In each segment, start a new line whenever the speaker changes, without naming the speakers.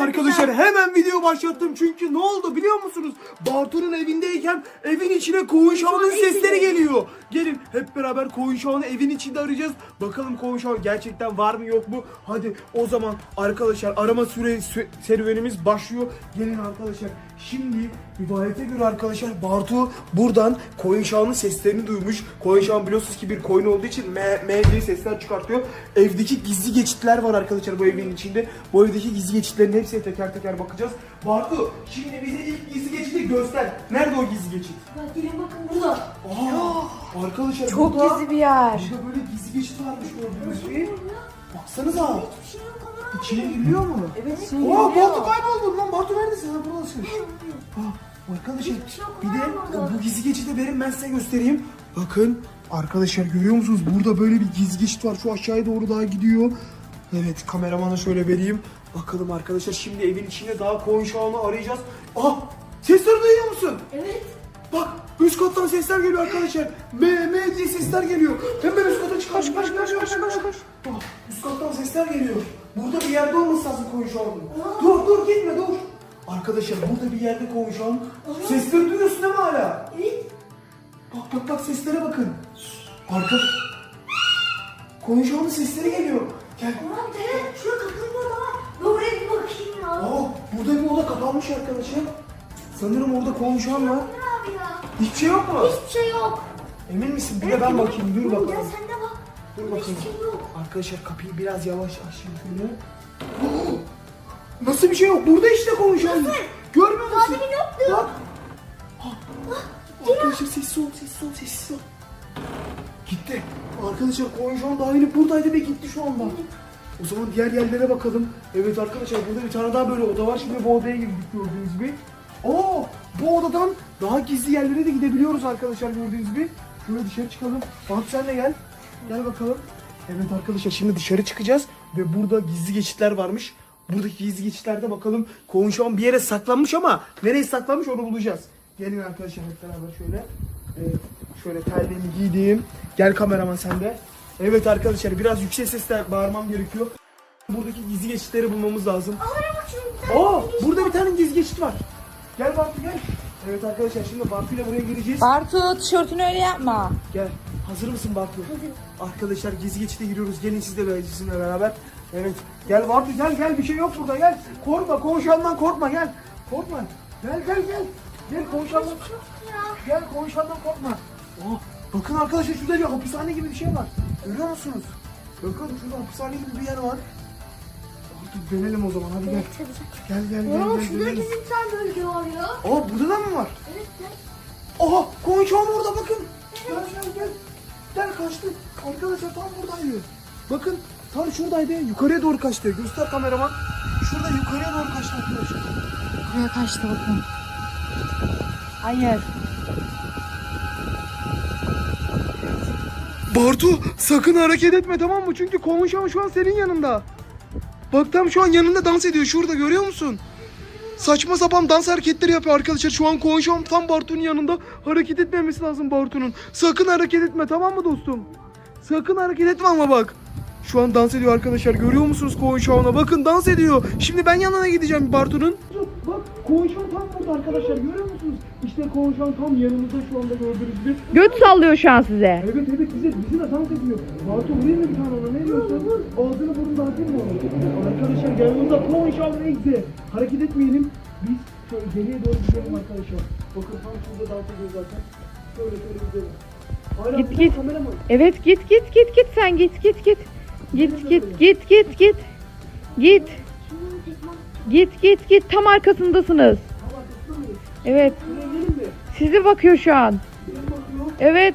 arkadaşlar hemen video başlattım çünkü ne oldu biliyor musunuz? Bartu'nun evindeyken evin içine koğun şahının sesleri geliyor. Gelin hep beraber koğun şahını evin içinde arayacağız. Bakalım koğun şahı gerçekten var mı yok mu? Hadi o zaman arkadaşlar arama süre sü- serüvenimiz başlıyor. Gelin arkadaşlar şimdi rivayete göre arkadaşlar Bartu buradan koyun şahının seslerini duymuş. Koyun şahı biliyorsunuz ki bir koyun olduğu için M, M diye sesler çıkartıyor. Evdeki gizli geçitler var arkadaşlar bu evin içinde. Bu evdeki gizli geçitlerin hepsine teker teker bakacağız. Bartu şimdi bize ilk gizli geçiti göster. Nerede o gizli geçit?
Bak gelin bakın burada.
Aa, arkadaşlar
Çok
burada,
gizli bir yer.
Burada böyle gizli geçit varmış gördüğünüz gibi. Baksanıza.
Hiçbir şey yok ama.
İçine giriliyor mu?
Evet şimdi
Bartu kayboldun lan. Bartu neredesin? Ha buradasın. Aa, arkadaşlar
şey
bir de
kayboldu.
bu gizli geçidi verin ben size göstereyim. Bakın arkadaşlar görüyor musunuz? Burada böyle bir gizli geçit var. Şu aşağıya doğru daha gidiyor. Evet kameramana şöyle vereyim. Bakalım arkadaşlar şimdi evin içinde daha koyun şahını arayacağız. Aa sesleri duyuyor musun?
Evet.
Bak üst kattan sesler geliyor arkadaşlar. M M diye sesler geliyor. Hemen üst kata çık. Koş koş koş koş koş. Bak üst kattan sesler geliyor. Burada bir yerde olması lazım koyun şu an. Dur dur gitme dur. Arkadaşlar burada bir yerde koyun şu an. Sesleri duyuyorsun değil mi hala?
Evet.
Bak bak bak seslere bakın. Arka... Koyun şu sesleri geliyor. Gel.
Ulan evet. Şurada kapının var. Ben oraya bir bakayım ya.
Aa burada bir oda kapanmış arkadaşlar. Sanırım orada koyun şu an var.
Ne abi ya?
Hiçbir şey yok mu?
Hiçbir şey yok.
Emin misin? Bir de ben bakayım. Dur bakalım.
sen de.
Dur bakayım. Arkadaşlar kapıyı biraz yavaş açayım şöyle. Nasıl bir şey yok? Burada işte konuşalım. Görmüyor musun?
Demin yoktu.
Bak. Ha. Arkadaşlar sessiz ol, sessiz ol, sessiz ol. Gitti. Arkadaşlar koyun şu an daha yeni buradaydı ve gitti şu anda. O zaman diğer yerlere bakalım. Evet arkadaşlar burada bir tane daha böyle oda var. Şimdi bu odaya girdik gördüğünüz gibi. Oo, bu odadan daha gizli yerlere de gidebiliyoruz arkadaşlar gördüğünüz gibi. Şöyle dışarı çıkalım. Bak sen de gel. Gel bakalım. Evet arkadaşlar şimdi dışarı çıkacağız ve burada gizli geçitler varmış. Buradaki gizli geçitlerde bakalım koğun şu an bir yere saklanmış ama nereye saklanmış onu bulacağız. Gelin arkadaşlar hep beraber şöyle. Evet, şöyle terliğimi giydim. Gel kameraman sen de. Evet arkadaşlar biraz yüksek sesle bağırmam gerekiyor. Buradaki gizli geçitleri bulmamız lazım.
Giriş
burada bir tane gizli geçit var. Gel Bartu gel. Evet arkadaşlar şimdi Bartu ile buraya gireceğiz.
Bartu tişörtünü öyle yapma.
Gel. Hazır mısın Bartu? Arkadaşlar gizli geçite giriyoruz. Gelin siz de be- sizinle beraber. Evet. Gel Bartu gel gel bir şey yok burada gel. Korkma konuşandan korkma gel. Korkma. Gel gel gel. Gel konuşandan. Gel konuşandan korkma. Oh, bakın arkadaşlar şurada bir hapishane gibi bir şey var. Görüyor musunuz? Bakın şurada hapishane gibi bir yer var. Bartu dönelim o zaman hadi gel. Gel gel gel
Oğlum şurada bir tane bölge var ya.
Aa burada da mı var?
Evet gel.
Aha konuşan orada bakın. Gel gel gel. Gel kaçtı. Arkadaşlar tam buradaydı. Bakın tam şuradaydı. Yukarıya doğru kaçtı. Göster kameraman. Şurada yukarıya doğru kaçtı arkadaşlar.
Buraya kaçtı bakın. Hayır.
Bartu sakın hareket etme tamam mı? Çünkü konuşan şu an senin yanında. Bak tam şu an yanında dans ediyor. Şurada görüyor musun? Saçma sapan dans hareketleri yapıyor arkadaşlar. Şu an konuşan tam Bartu'nun yanında. Hareket etmemesi lazım Bartu'nun. Sakın hareket etme tamam mı dostum? Sakın hareket etme ama bak. Şu an dans ediyor arkadaşlar. Görüyor musunuz konuşanına? Bakın dans ediyor. Şimdi ben yanına gideceğim Bartu'nun. Bak konuşan tam burada arkadaşlar. Görüyor musunuz? Konuşan tam yanımızda şu anda gördüğünüz gibi.
Göt sallıyor şu an size.
Evet evet bize bizi de dans ediyor. Bartu vurayım mı bir tane ona ne diyorsun? Ağzını burnunu dağıtayım mı onu? Arkadaşlar yanımızda konuşan neyse. Hareket etmeyelim. Biz şöyle geriye doğru gidelim arkadaşlar. Bakın tam şurada dans ediyor zaten. Şöyle şöyle gidelim. Hala
Git, git. Evet git git git git sen git git git. Git git git git git. Git. Git git git tam arkasındasınız.
Tam arkasında mıyız?
Evet. Sizi bakıyor şu an. Evet.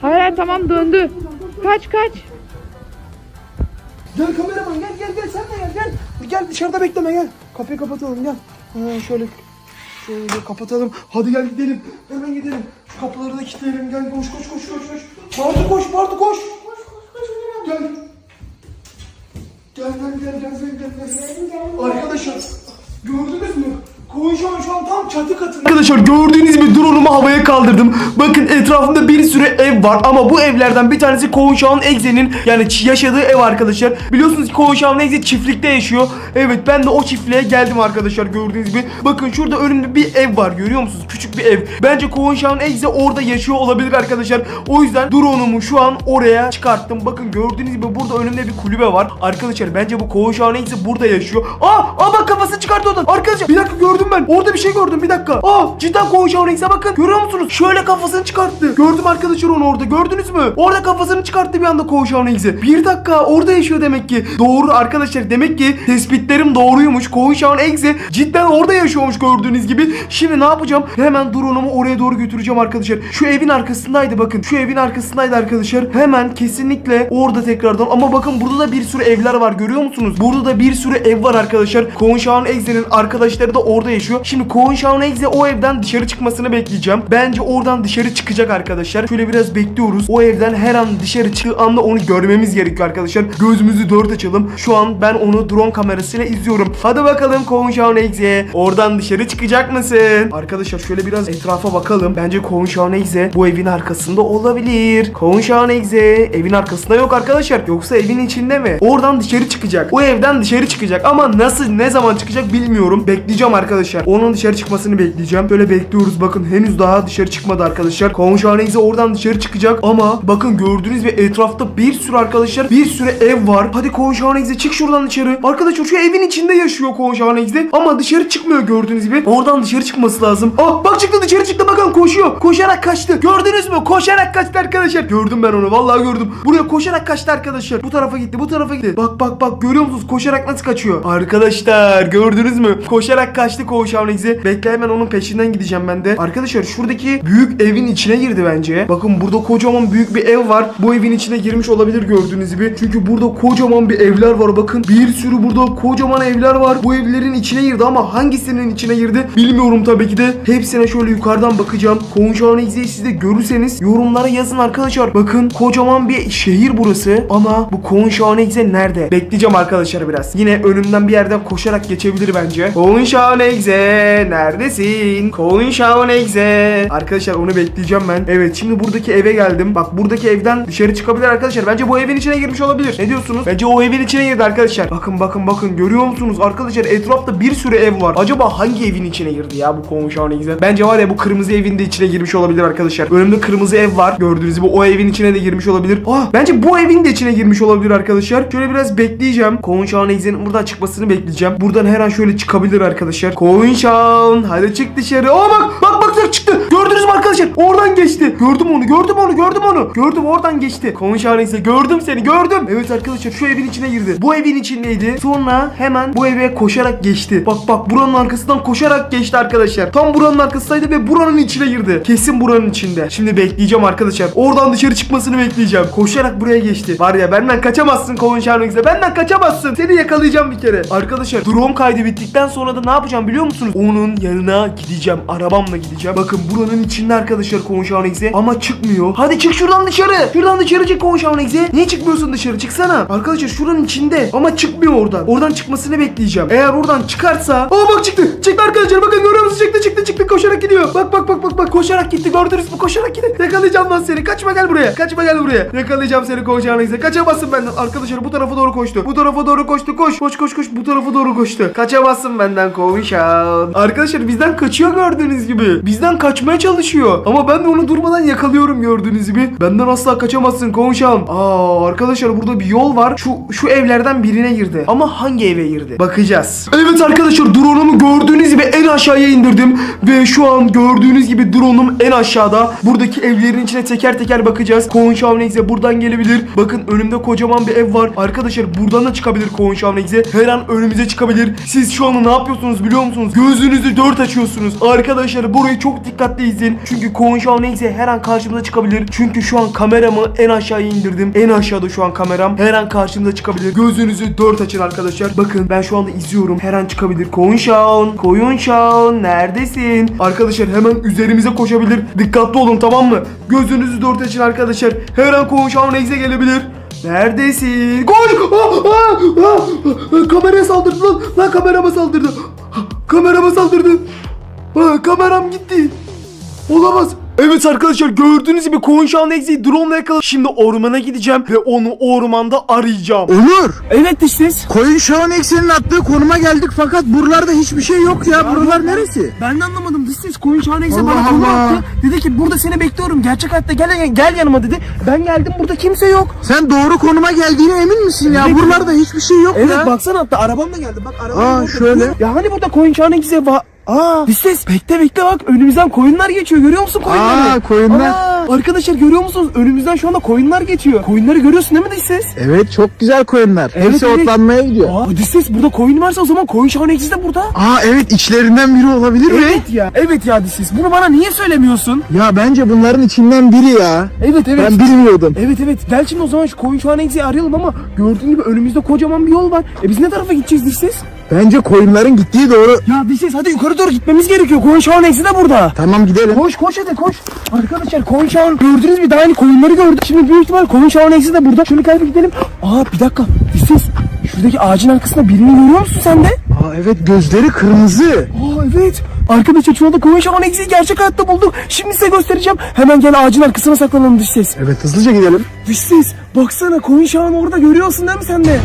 Hayır tamam döndü. Kaç kaç.
Gel kameraman gel gel gel sen de gel gel. Gel dışarıda bekleme gel. Kapıyı kapatalım gel. Ha, şöyle şöyle kapatalım. Hadi gel gidelim. Hemen gidelim. Şu kapıları da kilitleyelim. Gel koş koş koş koş koş. Bartu koş Bartu koş.
Koş koş koş.
Gel. Gel gel gel gel gel gel. Arkadaşlar Arkadaşlar gördüğünüz gibi drone'umu havaya kaldırdım. Bakın etrafında bir sürü ev var ama bu evlerden bir tanesi Koğuşağın Egze'nin yani yaşadığı ev arkadaşlar. Biliyorsunuz ki Koğuşağın Egze çiftlikte yaşıyor. Evet ben de o çiftliğe geldim arkadaşlar gördüğünüz gibi. Bakın şurada önümde bir ev var görüyor musunuz? Küçük bir ev. Bence Koğuşağın Egze orada yaşıyor olabilir arkadaşlar. O yüzden drone'umu şu an oraya çıkarttım. Bakın gördüğünüz gibi burada önümde bir kulübe var. Arkadaşlar bence bu Koğuşağın Egze burada yaşıyor. Aa, aa bak kafası çıkarttı oradan. Arkadaşlar bir dakika gördüm ben. Orada bir şey gördüm bir dakika. Aa cidden Koğuşağın Egze bakın. Görüyor musunuz? Şöyle kafasını çıkarttı. Gördüm arkadaşlar onu orada. Gördünüz mü? Orada kafasını çıkarttı bir anda Koğuşağın Egze. Bir dakika orada yaşıyor demek ki. Doğru arkadaşlar demek ki tespitlerim doğruymuş. Koğuşağın Egze cidden orada yaşıyormuş gördüğünüz gibi. Şimdi ne yapacağım? Hemen drone'umu oraya doğru götüreceğim arkadaşlar. Şu evin arkasındaydı bakın. Şu evin arkasındaydı arkadaşlar. Hemen kesinlikle orada tekrardan. Ama bakın burada da bir sürü evler var görüyor musunuz? Burada da bir sürü ev var arkadaşlar. Koğuşağın Egze'nin arkadaşları da orada yaşıyor. Şimdi Koğuşağın Egze o evden dışarı çıkmasını bekleyeceğim. Bence oradan dışarı çıkacak arkadaşlar. Şöyle biraz bekliyoruz. O evden her an dışarı çıktığı anda onu görmemiz gerekiyor arkadaşlar. Gözümüzü dört açalım. Şu an ben onu drone kamerasıyla izliyorum. Hadi bakalım Koğuşağın Egze. Oradan dışarı çıkacak mısın? Arkadaşlar şöyle biraz etrafa bakalım. Bence Koğuşağın Egze bu evin arkasında olabilir. Koğuşağın Egze evin arkasında yok arkadaşlar. Yoksa evin içinde mi? Oradan dışarı çıkacak. O evden dışarı çıkacak. Ama nasıl ne zaman çıkacak bilmiyorum. Bekleyeceğim arkadaşlar. Onun dışarı çıkmasını bekleyeceğim. Böyle bekliyoruz. Bakın henüz daha dışarı çıkmadı arkadaşlar. Egze oradan dışarı çıkacak. Ama bakın gördüğünüz gibi etrafta bir sürü arkadaşlar bir sürü ev var. Hadi Egze çık şuradan dışarı. Arkadaşlar şu evin içinde yaşıyor Egze. Ama dışarı çıkmıyor gördüğünüz gibi. Oradan dışarı çıkması lazım. Ah bak çıktı dışarı çıktı bakın koşuyor. Koşarak kaçtı. Gördünüz mü? Koşarak kaçtı arkadaşlar. Gördüm ben onu. Vallahi gördüm. Buraya koşarak kaçtı arkadaşlar. Bu tarafa gitti. Bu tarafa gitti. Bak bak bak görüyor musunuz? Koşarak nasıl kaçıyor? Arkadaşlar gördünüz mü? Koşarak kaçtı Egze. Bekle hemen onun peşinden gideceğim ben de. Arkadaşlar şuradaki büyük evin içine girdi bence. Bakın burada kocaman büyük bir ev var. Bu evin içine girmiş olabilir gördüğünüz gibi. Çünkü burada kocaman bir evler var. Bakın bir sürü burada kocaman evler var. Bu evlerin içine girdi ama hangisinin içine girdi bilmiyorum tabii ki de. Hepsine şöyle yukarıdan bakacağım. Koğuşağın Egze'yi siz de görürseniz yorumlara yazın arkadaşlar. Bakın kocaman bir şehir burası. Ama bu Koğuşağın Egze nerede? Bekleyeceğim arkadaşlar biraz. Yine önümden bir yerden koşarak geçebilir bence. Koğuşağın Egze neredesin? Koğuşağın Egze. Arkadaşlar onu bekleyeceğim ben. Evet şimdi buradaki eve geldim. Bak buradaki evden dışarı çıkabilir arkadaşlar. Bence bu evin içine girmiş olabilir. Ne diyorsunuz? Bence o evin içine girdi arkadaşlar. Bakın bakın bakın görüyor musunuz? Arkadaşlar etrafta bir sürü ev var. Acaba hangi evin içine girdi ya bu Koğuşağın Egze? Bence var ya bu kırmızı evin de içine girmiş olabilir arkadaşlar. Önümde kırmızı ev var. Gördüğünüz gibi o evin içine de girmiş olabilir. Ah bence bu evin de içine girmiş olabilir arkadaşlar. Şöyle biraz bekleyeceğim. Koğuşağın Egze'nin buradan çıkmasını bekleyeceğim. Buradan her an şöyle çıkabilir arkadaşlar. Koğuşağın hadi çık dışarı. Aa bak bak bak bak çıktı. Gördünüz mü arkadaşlar? Oradan geçti. Gördüm onu gördüm onu gördüm onu. Gördüm oradan geçti. Koğuşağın Egze gördüm seni gördüm. Evet arkadaşlar şu evin içine girdi. Bu evin içindeydi. Sonra hemen bu eve koşarak geçti. Bak bak buranın arkasından koşarak geçti arkadaşlar. Tam buranın arkasındaydı ve buranın içine girdi. Kesin buranın içinde. Şimdi bekleyeceğim arkadaşlar. Oradan dışarı çıkmasını bekleyeceğim. Koşarak buraya geçti. Var ya benden kaçamazsın Koğuşağın Egze. Benden kaçamazsın. Seni yakalayacağım bir kere. Arkadaşlar drone kaydı bittikten sonra da ne yapacağım biliyor musunuz? Onun yanına gideceğim. Arabamla gideceğim. Bakın buranın içinde arkadaşlar Koğuşağın Egze. Ama çıkmıyor. Hadi çık şuradan dışarı. Şuradan dışarı çık Koğuşağın Egze. Niye çıkmıyorsun dışarı? Çıksana. Arkadaşlar şuranın içinde. Ama çıkmıyor oradan. Oradan çıkmasını bekleyeceğim. Eğer oradan çıkarsa. Aa bak çıktı. Çıktı arkadaşlar. Bakın görüyor musunuz? Çıktı çıktı çıktı. Koşarak gidiyor. Bak bak bak bak bak. Koşarak gitti. Gördünüz mü? Koşarak gitti. Yakalayacağım lan seni. Kaçma gel buraya. Kaçma gel buraya. Yakalayacağım seni Koğuşağın Egze. Kaçamazsın benden. Arkadaşlar bu tarafa doğru koştu. Bu tarafa doğru koştu. Koş. Koş koş koş. Bu tarafa doğru koştu. Kaçamazsın benden Koğuşağın. Arkadaşlar bizden kaçıyor gördüğünüz gibi. Bizden kaçmaya çalışıyor. Ama ben de onu durmadan yakalıyorum gördüğünüz gibi. Benden asla kaçamazsın Koğuşağın. Aa arkadaşlar burada bir yol var. Şu şu evlerden birine girdi. Ama hangi eve girdi? Bakacağız. Evet arkadaşlar drone'umu gördüğünüz gibi en aşağıya indirdim. Ve şu an gördüğünüz gibi drone'um en aşağıda. Buradaki evlerin içine teker teker bakacağız. Koğuşağın Egze buradan gelebilir. Bakın önümde kocaman bir ev var. Arkadaşlar buradan da çıkabilir Koğuşağın Egze. Her an önümüze çıkabilir. Siz şu anda ne yapıyorsunuz biliyor musunuz? Gözünüzü dört açıyorsunuz. Arkadaşlar burayı çok dikkatli izleyin. Çünkü Koğuşağın Egze her an karşımıza çıkabilir. Çünkü şu an kameramı en aşağıya indirdim. En aşağıda şu an kameram. Her an karşımıza çıkabilir. Gözünüzü dört açın arkadaşlar. Bakın ben şu anda izliyorum. Her an çıkabilir. Koğuşağın, Koğuşağın neredesin? Arkadaşlar hemen üzerimize koşabilir. Dikkatli olun tamam mı? Gözünüzü dört açın arkadaşlar. Her an Koğuşağın Egze gelebilir. Neredesin? Koş! Ah, ah, ah, ah. Kameraya saldırdı lan. Lan kamerama saldırdı. Kamerama saldırdı. Aa, Aa kameram gitti. Olamaz. Evet arkadaşlar gördüğünüz gibi anda eksiği drone ile yakaladım. Şimdi ormana gideceğim ve onu ormanda arayacağım.
Onur.
Evet dış ses.
Koyun Şahan Eksen'in attığı konuma geldik fakat buralarda hiçbir şey yok ya. Buralar neresi?
Ben de anlamadım. Dış ses koyun şahane
Allah
bana konu
Allah.
attı. Dedi ki burada seni bekliyorum. Gerçek hayatta gel, gel yanıma dedi. Ben geldim burada kimse yok.
Sen doğru konuma geldiğine emin misin ya?
Evet.
Buralarda hiçbir şey yok
Evet
ya.
baksana hatta arabam da geldi. Bak arabam
Aa,
burada.
şöyle.
Ya hani burada koyun gizli var. Aa, ses bekle bekle bak önümüzden koyunlar geçiyor görüyor musun koyunları?
Aa, koyunlar.
Aa, arkadaşlar görüyor musunuz önümüzden şu anda koyunlar geçiyor. Koyunları görüyorsun değil mi dış ses?
Evet çok güzel koyunlar.
Evet,
Hepsi
evet.
otlanmaya gidiyor.
Aa dış ses burada koyun varsa o zaman koyun şahane gizli de burada.
Aa evet içlerinden biri olabilir mi?
Evet ya. Evet ya dış ses. Bunu bana niye söylemiyorsun?
Ya bence bunların içinden biri ya.
Evet evet.
Ben bilmiyordum.
Evet evet gel şimdi o zaman şu koyun şu an egzeyi arayalım ama gördüğün gibi önümüzde kocaman bir yol var. E biz ne tarafa gideceğiz dış ses?
Bence koyunların gittiği doğru.
Ya dış ses hadi yukarı doğru gitmemiz gerekiyor. Koyun şu an egzi de burada.
Tamam gidelim.
Koş koş hadi koş. Arkadaşlar koyun şu an gördünüz mü daha yeni koyunları gördük. Şimdi büyük ihtimal koyun an egzi de burada. Şöyle bir gidelim. Aa bir dakika dış ses. Şuradaki ağacın arkasında birini görüyor musun sen de?
Aa evet gözleri kırmızı.
Aa evet. Arkadaşlar şu anda koyun şu an egziyi gerçek hayatta bulduk. Şimdi size göstereceğim. Hemen gel ağacın arkasına saklanalım dış ses.
Evet hızlıca gidelim.
Dış ses. Baksana koyun şu an orada görüyorsun değil mi sen de?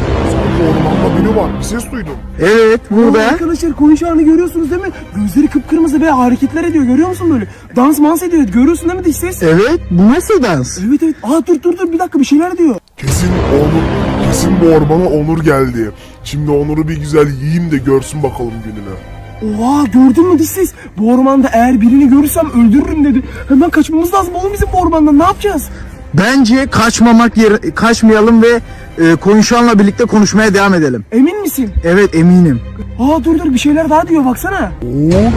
Ormanda biri var. Bir ses duydum.
Evet
Aa,
burada.
Arkadaşlar koyun şu anı görüyorsunuz değil mi? Gözleri kıpkırmızı ve hareketler ediyor görüyor musun böyle? Dans mans ediyor görüyorsun değil mi dış ses?
Evet bu nasıl dans?
Evet evet. Aa dur dur dur bir dakika bir şeyler diyor.
Kesin Onur, kesin bu ormana Onur geldi. Şimdi Onur'u bir güzel yiyeyim de görsün bakalım gününü.
Oha gördün mü dış ses? Bu ormanda eğer birini görürsem öldürürüm dedi. Hemen kaçmamız lazım oğlum bizim bu ormandan ne yapacağız?
Bence kaçmamak yer kaçmayalım ve e, konuşanla birlikte konuşmaya devam edelim.
Emin misin?
Evet eminim.
Aa dur dur bir şeyler daha diyor baksana.
Onur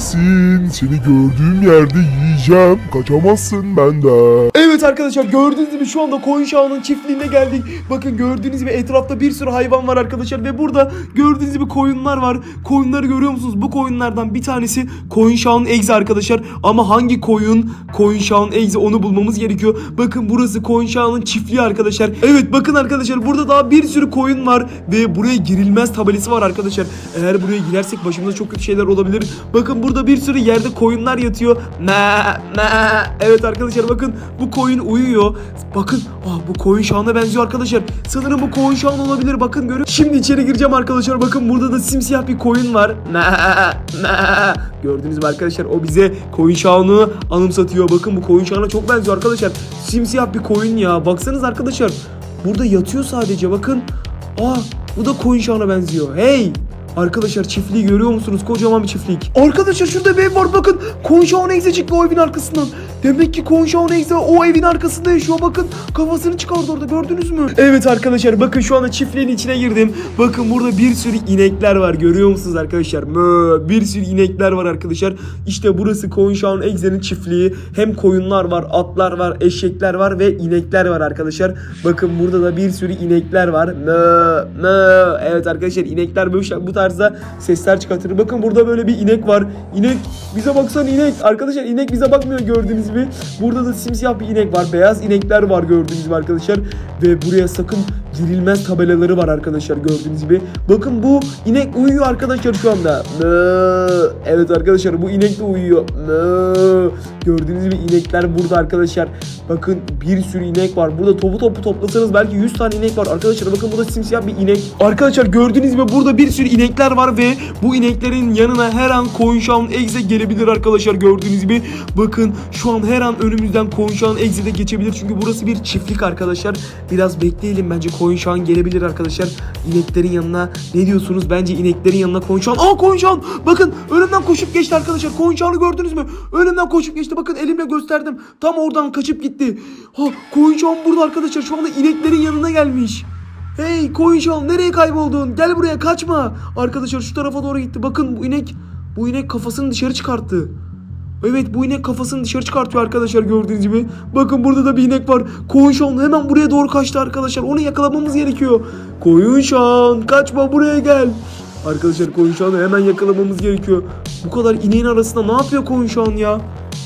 neredesin? Seni gördüğüm yerde yiyeceğim. Kaçamazsın benden.
Evet arkadaşlar gördüğünüz gibi şu anda koyun şahının çiftliğine geldik. Bakın gördüğünüz gibi etrafta bir sürü hayvan var arkadaşlar ve burada gördüğünüz gibi koyunlar var. Koyunları görüyor musunuz? Bu koyunlardan bir tanesi koyun şahın egzi arkadaşlar. Ama hangi koyun koyun şahın egzi onu bulmamız gerekiyor. Bakın burası koyun şahının çiftliği arkadaşlar. Evet bakın arkadaşlar burada daha bir sürü koyun var ve buraya girilmez tabelası var arkadaşlar. Eğer buraya girersek başımıza çok kötü şeyler olabilir. Bakın burada bir sürü yerde koyunlar yatıyor. Me me. Evet arkadaşlar bakın bu koyun uyuyor. Bakın ah bu koyun şahına benziyor arkadaşlar. Sanırım bu koyun şahın olabilir. Bakın görün. Şimdi içeri gireceğim arkadaşlar. Bakın burada da simsiyah bir koyun var. Me me. Gördünüz mü arkadaşlar? O bize koyun şahını anımsatıyor. Bakın bu koyun şahına çok benziyor arkadaşlar. Simsiyah bir koyun ya. Baksanız arkadaşlar. Burada yatıyor sadece bakın. Aa bu da koyun şahına benziyor. Hey! Arkadaşlar çiftliği görüyor musunuz? Kocaman bir çiftlik. Arkadaşlar şurada bir ev var bakın. Konşaon Egze çıktı o evin arkasından. Demek ki Konşaon Egze o evin arkasında yaşıyor bakın. Kafasını çıkardı orada gördünüz mü? Evet arkadaşlar bakın şu anda çiftliğin içine girdim. Bakın burada bir sürü inekler var görüyor musunuz arkadaşlar? Mö, bir sürü inekler var arkadaşlar. İşte burası Konşaon Egze'nin çiftliği. Hem koyunlar var, atlar var, eşekler var ve inekler var arkadaşlar. Bakın burada da bir sürü inekler var. Mö, mö. Evet arkadaşlar inekler böyle bu tarzda sesler çıkartır. Bakın burada böyle bir inek var. İnek bize baksana inek. Arkadaşlar inek bize bakmıyor gördüğünüz gibi. Burada da simsiyah bir inek var. Beyaz inekler var gördüğünüz gibi arkadaşlar. Ve buraya sakın girilmez tabelaları var arkadaşlar gördüğünüz gibi. Bakın bu inek uyuyor arkadaşlar şu anda. Evet arkadaşlar bu inek de uyuyor. Gördüğünüz gibi inekler burada arkadaşlar. Bakın bir sürü inek var. Burada topu topu toplasanız belki 100 tane inek var. Arkadaşlar bakın burada simsiyah bir inek. Arkadaşlar gördüğünüz gibi burada bir sürü inekler var ve bu ineklerin yanına her an koyunşağın egze gelebilir arkadaşlar gördüğünüz gibi. Bakın şu an her an önümüzden koyunşağın egze de geçebilir. Çünkü burası bir çiftlik arkadaşlar. Biraz bekleyelim bence koyunşağın gelebilir arkadaşlar. İneklerin yanına ne diyorsunuz? Bence ineklerin yanına koyunşağın. Aa koyunşağın! Bakın önümden koşup geçti arkadaşlar. Koyunşağını gördünüz mü? Önümden koşup geçti. Bakın elimle gösterdim. Tam oradan kaçıp gitti. Ha koyunşağın burada arkadaşlar. Şu anda ineklerin yanına gelmiş. Hey koyunşağın nereye kayboldun? Gel buraya kaçma. Arkadaşlar şu tarafa doğru gitti. Bakın bu inek bu inek kafasını dışarı çıkarttı. Evet bu inek kafasını dışarı çıkartıyor arkadaşlar gördüğünüz gibi. Bakın burada da bir inek var. Koyunşan hemen buraya doğru kaçtı arkadaşlar. Onu yakalamamız gerekiyor. Koyunşan kaçma buraya gel. Arkadaşlar Koyunşan'ı hemen yakalamamız gerekiyor. Bu kadar ineğin arasında ne yapıyor Koyunşan ya?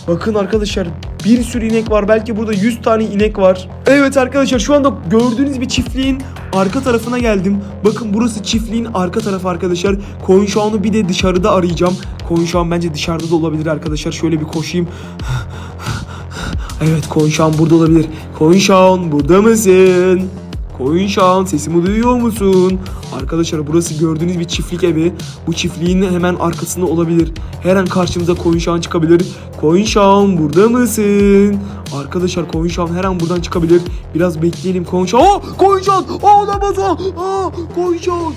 Bakın arkadaşlar Bir sürü inek var. Belki burada 100 tane inek var. Evet arkadaşlar şu anda gördüğünüz bir çiftliğin arka tarafına geldim. Bakın burası çiftliğin arka tarafı arkadaşlar. Anı bir de dışarıda arayacağım. An bence dışarıda da olabilir arkadaşlar. Şöyle bir koşayım. Evet Konşan burada olabilir. Konşan burada mısın? Konşan sesimi duyuyor musun? Arkadaşlar burası gördüğünüz bir çiftlik evi. Bu çiftliğin hemen arkasında olabilir. Her an karşımıza Konşan çıkabilir. Konşan burada mısın? Arkadaşlar Konşan her an buradan çıkabilir. Biraz bekleyelim Konşan. Aa Konşan! Aa olamaz o! Aa Konşan!